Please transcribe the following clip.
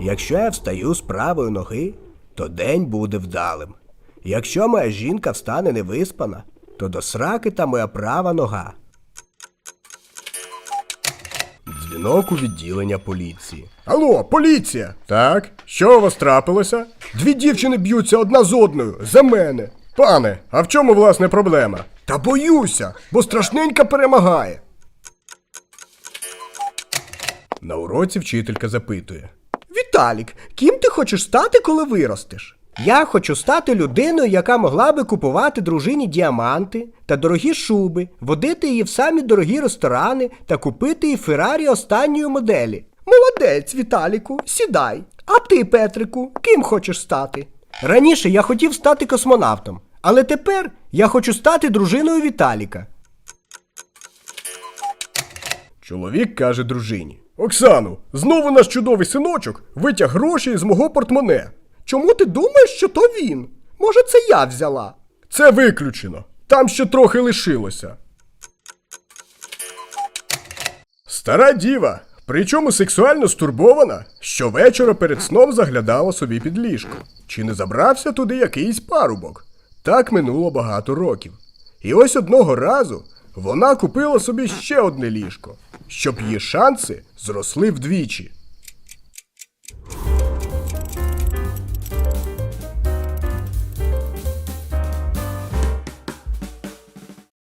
Якщо я встаю з правої ноги, то день буде вдалим. Якщо моя жінка встане невиспана, то до сраки та моя права нога. Дзвінок у відділення поліції. Алло, поліція! Так, що у вас трапилося? Дві дівчини б'ються одна з одною за мене. Пане, а в чому власне проблема? Та боюся, бо страшненька перемагає. На уроці вчителька запитує. Віталік, ким ти хочеш стати, коли виростеш? Я хочу стати людиною, яка могла би купувати дружині діаманти та дорогі шуби, водити її в самі дорогі ресторани та купити їй Феррарі останньої моделі. Молодець, Віталіку, сідай. А ти, Петрику, ким хочеш стати? Раніше я хотів стати космонавтом, але тепер я хочу стати дружиною Віталіка. Чоловік каже дружині: Оксану, знову наш чудовий синочок витяг гроші з мого портмоне. Чому ти думаєш, що то він? Може, це я взяла? Це виключено. Там ще трохи лишилося. Стара діва, причому сексуально стурбована, щовечора перед сном заглядала собі під ліжко. Чи не забрався туди якийсь парубок? Так минуло багато років. І ось одного разу вона купила собі ще одне ліжко, щоб її шанси зросли вдвічі.